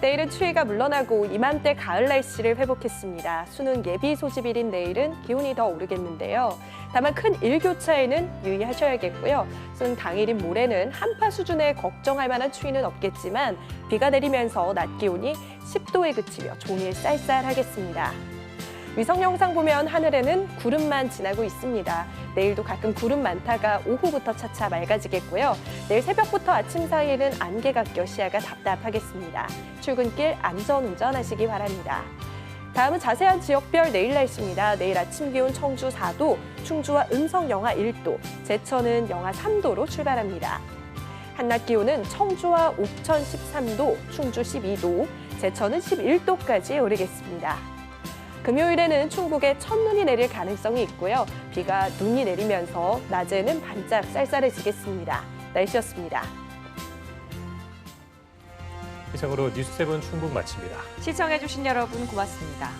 내일은 추위가 물러나고 이맘때 가을 날씨를 회복했습니다. 수능 예비 소집일인 내일은 기온이 더 오르겠는데요. 다만 큰 일교차에는 유의하셔야겠고요. 수능 당일인 모레는 한파 수준의 걱정할 만한 추위는 없겠지만 비가 내리면서 낮 기온이 10도에 그치며 종일 쌀쌀하겠습니다. 위성 영상 보면 하늘에는 구름만 지나고 있습니다. 내일도 가끔 구름 많다가 오후부터 차차 맑아지겠고요. 내일 새벽부터 아침 사이에는 안개가 껴 시야가 답답하겠습니다. 출근길 안전 운전 하시기 바랍니다. 다음은 자세한 지역별 내일 날씨입니다. 내일 아침 기온 청주 4도, 충주와 음성 영하 1도, 제천은 영하 3도로 출발합니다. 한낮 기온은 청주와 옥천 13도, 충주 12도, 제천은 11도까지 오르겠습니다. 금요일에는 충북에 첫눈이 내릴 가능성이 있고요. 비가 눈이 내리면서 낮에는 반짝 쌀쌀해지겠습니다. 날씨였습니다. 이상으로 뉴스 세븐 충북 마칩니다. 시청해주신 여러분 고맙습니다.